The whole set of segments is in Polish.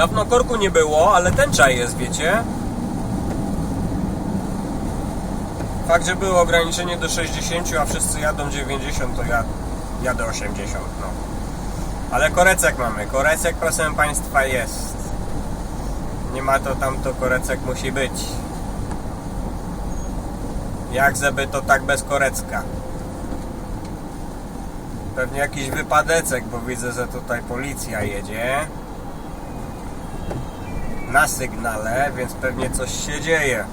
Dawno korku nie było, ale tęcza jest, wiecie? Fakt, że było ograniczenie do 60, a wszyscy jadą 90, to ja jadę 80, no. Ale korecek mamy. Korecek, proszę Państwa, jest. Nie ma to tamto, korecek musi być. Jak żeby to tak bez korecka. Pewnie jakiś wypadecek, bo widzę, że tutaj policja jedzie. Na sygnale, więc pewnie coś się dzieje.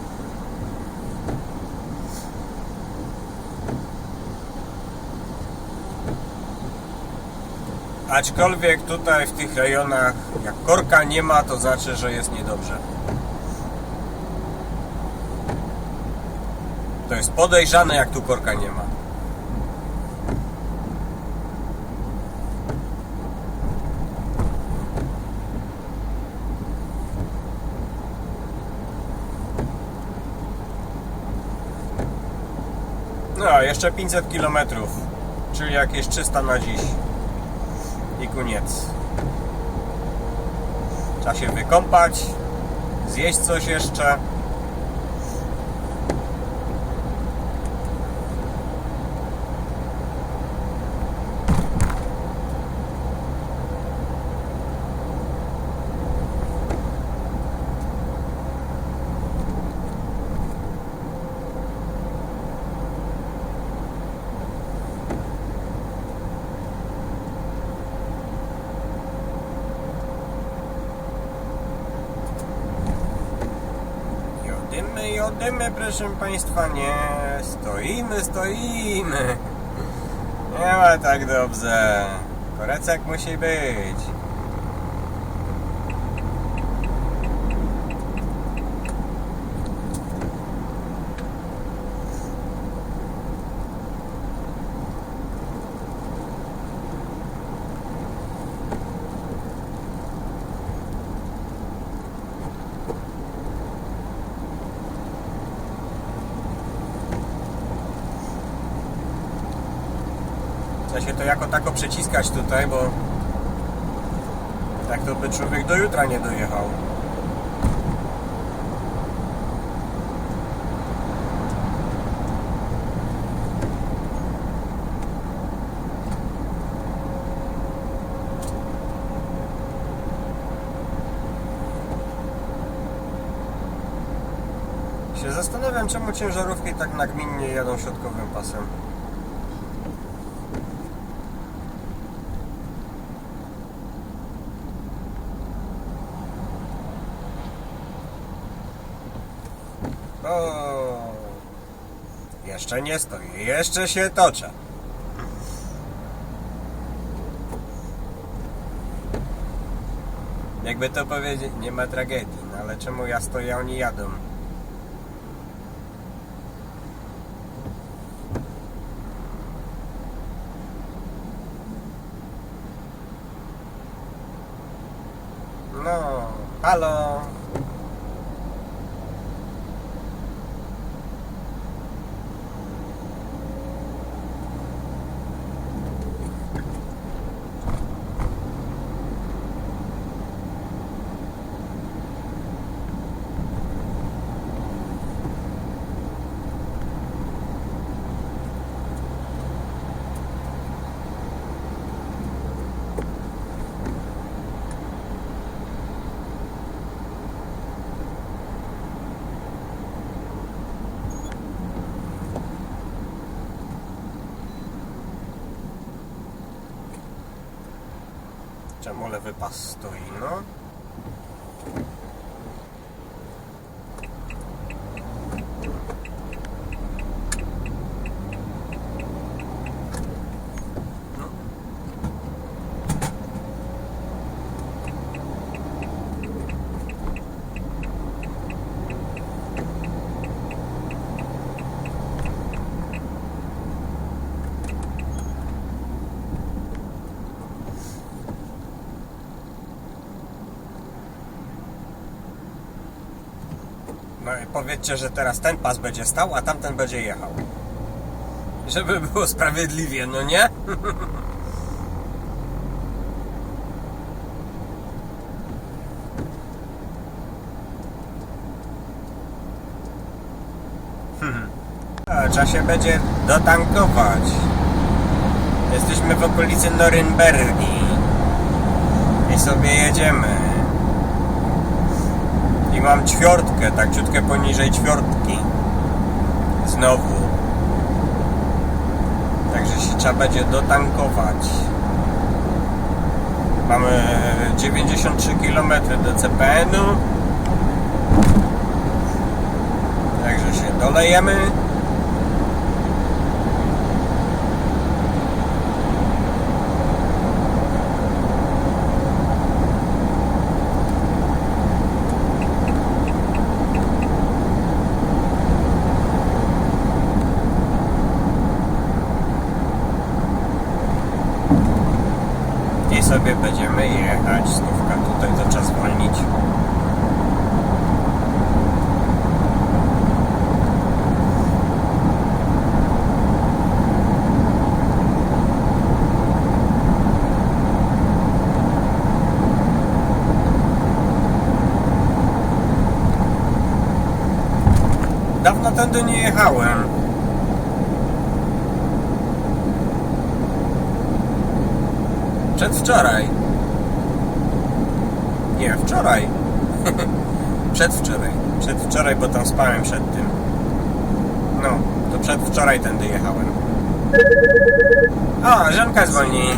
Aczkolwiek tutaj w tych rejonach, jak korka nie ma, to znaczy, że jest niedobrze. To jest podejrzane, jak tu korka nie ma. No, jeszcze 500 km, czyli jakieś 300 na dziś. I koniec. Trzeba się wykąpać, zjeść coś jeszcze. Jodymy, jodymy, proszę Państwa, nie. Stoimy, stoimy. Nie ma tak dobrze. Korecek musi być. Trzeba się to jako tako przeciskać tutaj, bo tak to by człowiek do jutra nie dojechał. Się zastanawiam, czemu ciężarówki tak nagminnie jadą środkowym pasem. O, jeszcze nie stoi, jeszcze się toczę. Jakby to powiedzieć, nie ma tragedii, no ale czemu ja stoję, a oni jadą? No, halo. Czemu lewy pas stoi, no? No powiedzcie, że teraz ten pas będzie stał, a tamten będzie jechał. Żeby było sprawiedliwie, no nie? Hmm. Trzeba się będzie dotankować. Jesteśmy w okolicy Norymbergi i sobie jedziemy. I mam ćwiartkę, tak ciutkę poniżej ćwiartki. Znowu. Także się trzeba będzie dotankować. Mamy 93 km do CPN-u. Także się dolejemy. I sobie będziemy jechać. Stówka tutaj to czas zwolnić. Tędy nie jechałem. Przedwczoraj. Nie, wczoraj. Przedwczoraj. Przedwczoraj, bo tam spałem przed tym. No, to przedwczoraj tędy jechałem. O, żonka zwolni.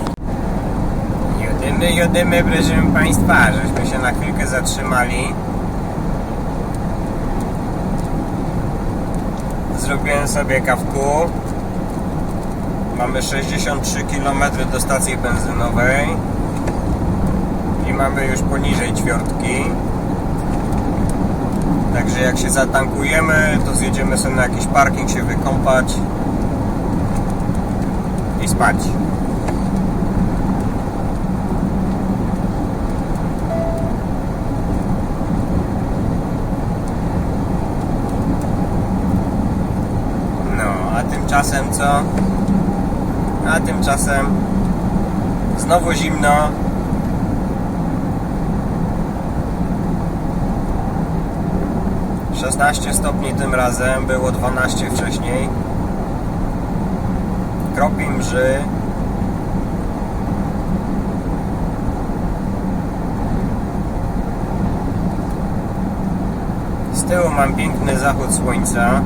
Jodymy, jodymy, proszę Państwa, żeśmy się na chwilkę zatrzymali. Zrobiłem sobie kawku. Mamy 63 km do stacji benzynowej i mamy już poniżej ćwiartki. Także jak się zatankujemy, to zjedziemy sobie na jakiś parking się wykąpać i spać. No, a tymczasem co? A tymczasem znowu zimno. Szesnaście stopni tym razem, było 12 wcześniej. Kropi mrzy. Z tyłu mam piękny zachód słońca.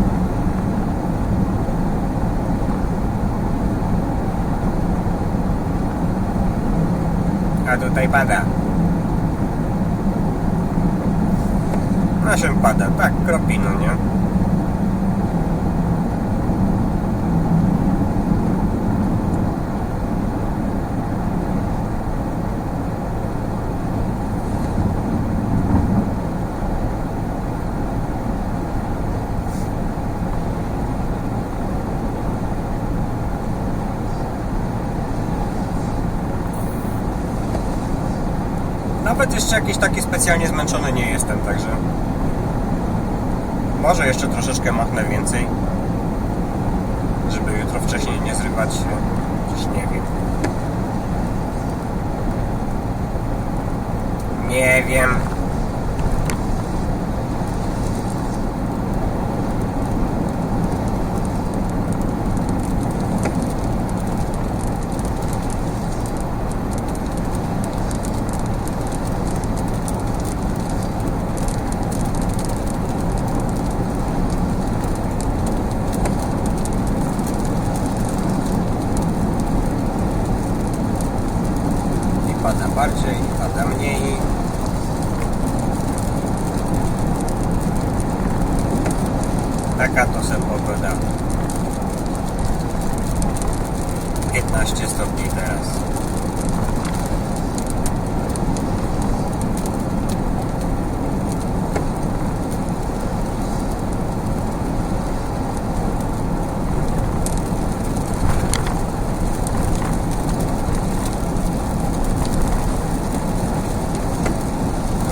Tutaj pada. Na czym pada? Tak, kropi, no nie? Jeszcze jakiś taki specjalnie zmęczony nie jestem, także może jeszcze troszeczkę machnę więcej, żeby jutro wcześniej nie zrywać się, Przecież nie wiem. Nie wiem. I pada bardziej, i pada mniej. Taka to se pogoda. 15 stopni teraz.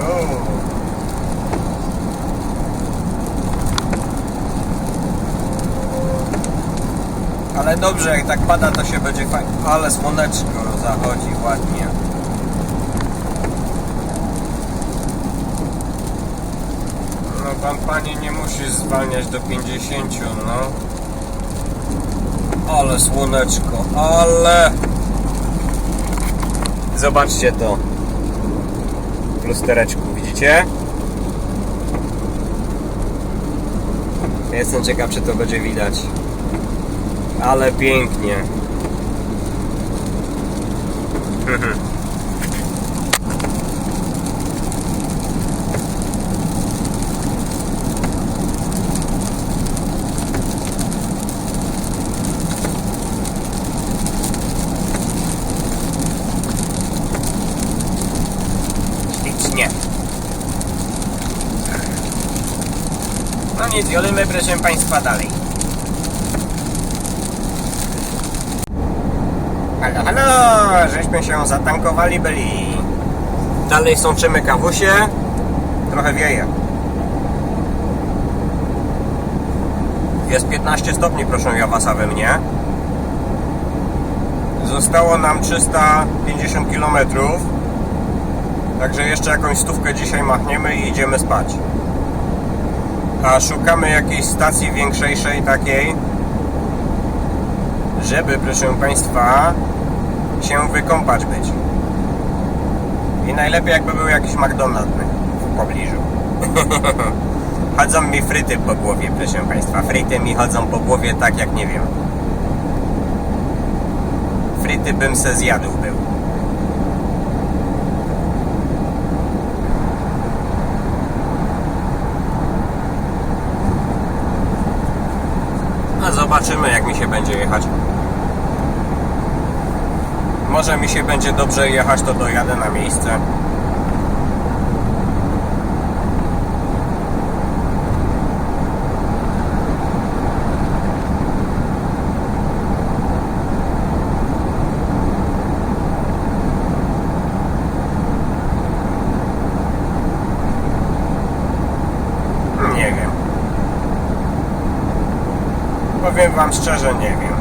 O. Ale dobrze, jak tak pada, to się będzie fajnie. Ale słoneczko zachodzi ładnie. No pan panie nie musi zwalniać do 50, no. Ale słoneczko, ale... Zobaczcie to. W lustereczku, widzicie? Jestem ciekaw, czy to będzie widać. Ale pięknie. Ślicznie. No nic, jolimy proszę Państwa dalej. Halo, halo, żeśmy się zatankowali byli. Dalej sączymy kawusie. Trochę wieje. Jest 15 stopni, proszę Jawasa we mnie. Zostało nam 350 km. Także jeszcze jakąś stówkę dzisiaj machniemy i idziemy spać. A szukamy jakiejś stacji większej takiej, żeby, proszę Państwa, się wykąpać być. I najlepiej jakby był jakiś McDonald's w pobliżu. chodzą mi fryty po głowie, proszę Państwa. Fryty mi chodzą po głowie tak jak nie wiem. Fryty bym se zjadł był. A zobaczymy jak mi się będzie jechać. Może mi się będzie dobrze jechać, to dojadę na miejsce. Nie wiem. Powiem Wam szczerze, nie wiem.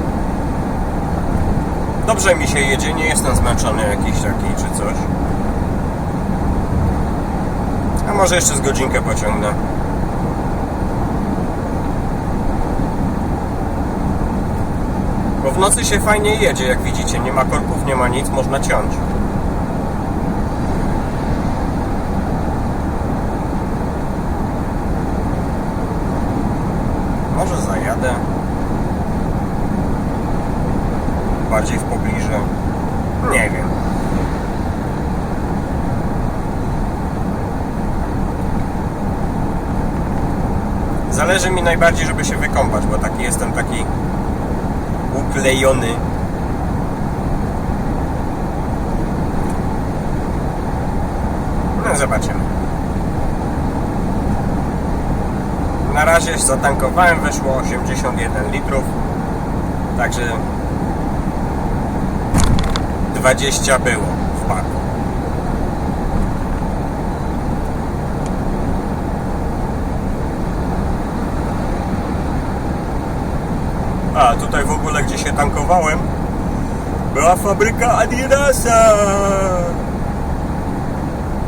Dobrze mi się jedzie, nie jestem zmęczony jakiś taki czy coś. A może jeszcze z godzinkę pociągnę. Bo w nocy się fajnie jedzie, jak widzicie. Nie ma korków, nie ma nic, można ciąć. Może zajadę. Bardziej w pobliżu. Nie wiem. Zależy mi najbardziej, żeby się wykąpać, bo taki jestem taki uklejony. No zobaczymy. Na razie zatankowałem, wyszło 81 litrów. Także 20 było w paku. A tutaj w ogóle gdzie się tankowałem była fabryka Adidasa.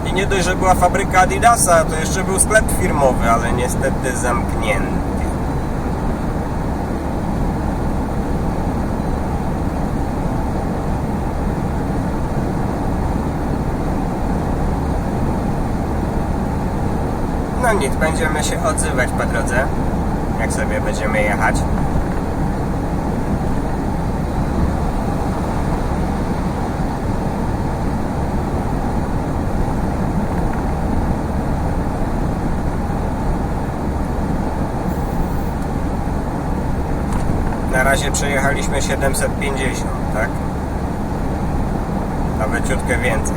I nie dość, że była fabryka Adidasa, to jeszcze był sklep firmowy, ale niestety zamknięty. No nic, będziemy się odzywać po drodze, jak sobie będziemy jechać. Na razie przejechaliśmy 750, tak? Nawet ciutkę więcej.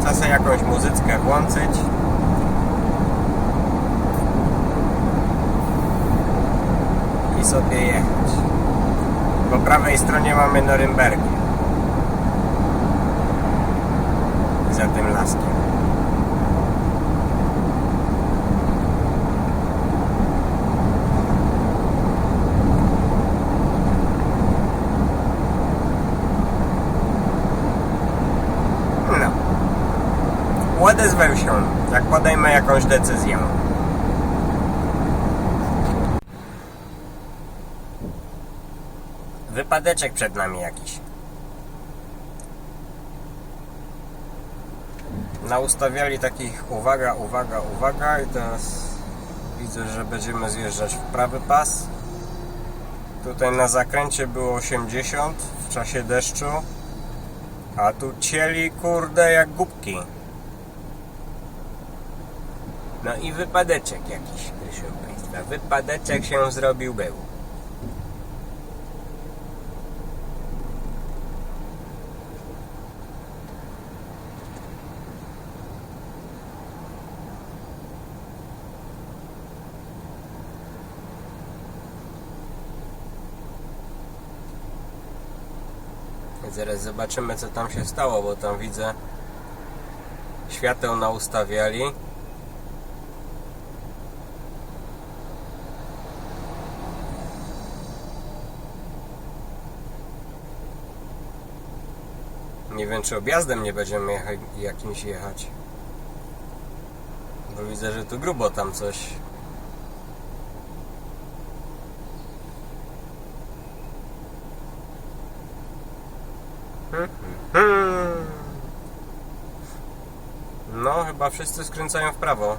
Trzeba sobie jakąś muzyczkę włączyć. Sobie jechać. Po prawej stronie mamy Norymbergę. Za tym laskiem. No. Odezwę się, jak podejmę jakąś decyzję. Wypadeczek przed nami jakiś. Naustawiali takich uwaga, uwaga, uwaga i teraz widzę, że będziemy zjeżdżać w prawy pas. Tutaj na zakręcie było 80 w czasie deszczu, a tu cieli kurde jak głupki. No i wypadeczek jakiś, proszę Państwa. Wypadeczek się zrobił był. Zaraz zobaczymy co tam się stało, bo tam widzę świateł naustawiali. Nie wiem czy objazdem nie będziemy jechać, jakimś jechać. Bo widzę, że tu grubo tam coś. Hmm. No, chyba wszyscy skręcają w prawo.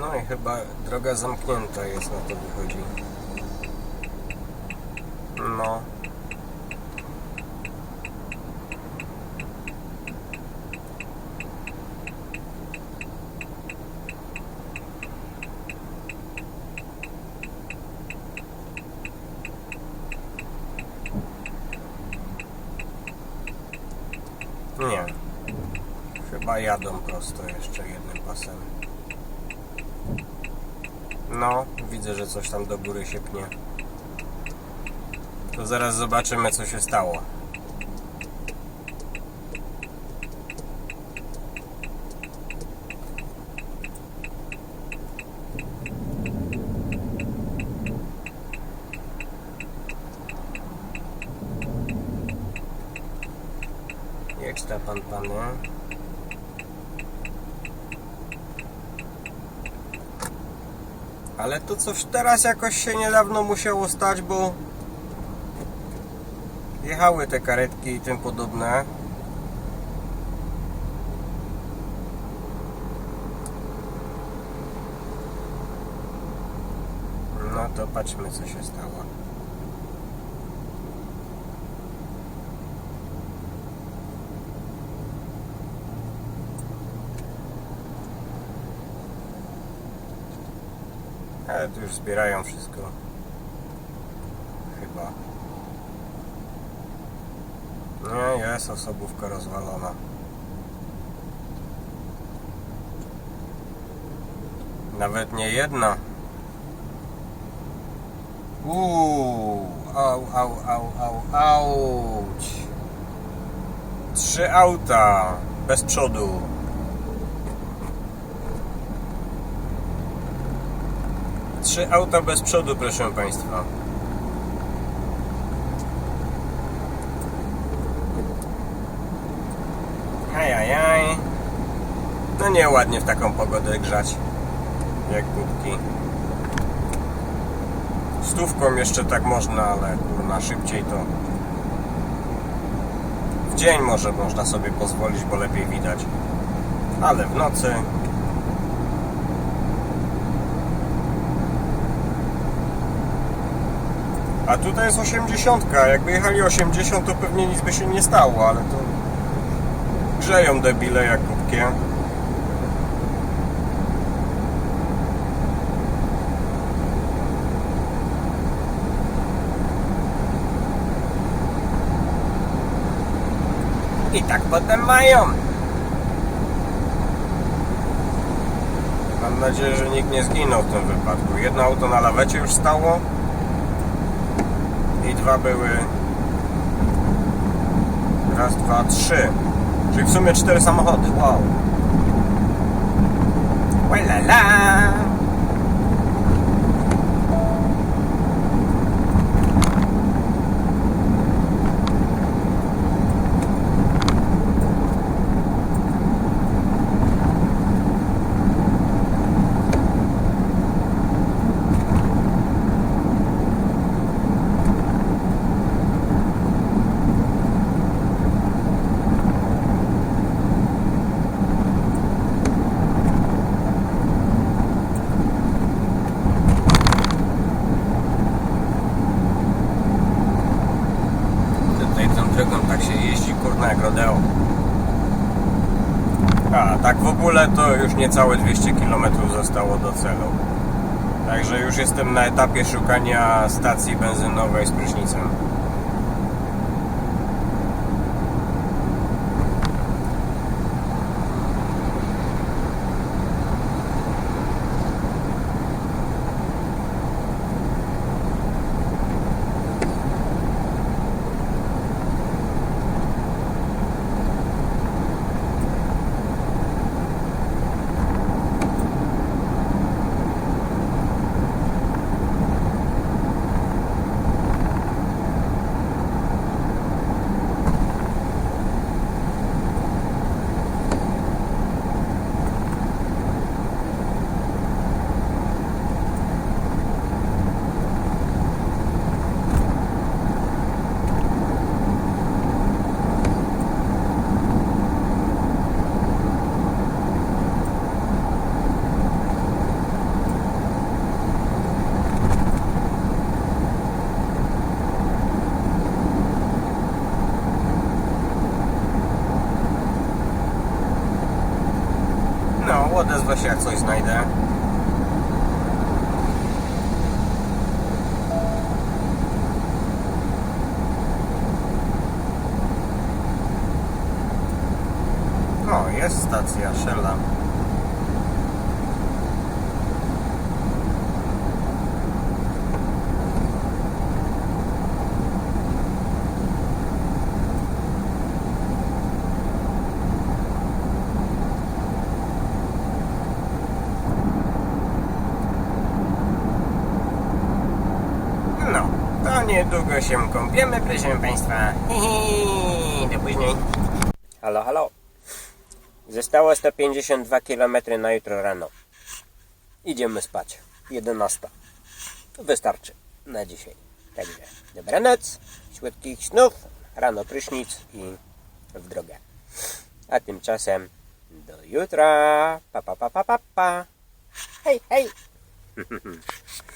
No i chyba droga zamknięta jest na to wychodzi. No. Nie. Chyba jadą prosto jeszcze jednym pasem. No, widzę, że coś tam do góry się pnie. To zaraz zobaczymy, co się stało. Jedź ta pan, panie. Ale to coś teraz jakoś się niedawno musiało stać, bo jechały te karetki i tym podobne. No to patrzmy co się stało. Ale tu już zbierają wszystko. Chyba. Nie, jest osobówka rozwalona. Nawet nie jedna. Uuu, au, au, au, au, auć. Trzy auta bez przodu. Trzy auta bez przodu, proszę Państwa. Ajajaj. No nieładnie w taką pogodę grzać. Jak głupki. Stówką jeszcze tak można, ale kurna szybciej to w dzień może można sobie pozwolić, bo lepiej widać. Ale w nocy A tutaj jest 80. Jakby jechali 80, to pewnie nic by się nie stało, ale to grzeją debile jak kubkie. I tak potem mają. Mam nadzieję, że nikt nie zginął w tym wypadku. Jedno auto na lawecie już stało i dwa były. Raz, dwa, trzy. Czyli w sumie cztery samochody. Wow. Walala. Tutaj tą drogą tak się jeździ, kurna jak rodeo. A, tak w ogóle to już niecałe 200 km zostało do celu. Także już jestem na etapie szukania stacji benzynowej z prysznicem. No, odezwę się jak coś znajdę. O, jest stacja Shella. No, to niedługo się kąpiemy, proszę Państwa. Hihi, do później. Halo, halo. Zostało 152 km na jutro rano. Idziemy spać. 11. Wystarczy na dzisiaj. Także dobranoc, słodkich snów, rano prysznic i w drogę. A tymczasem do jutra. Pa, pa, pa, pa, pa. Hej, hej.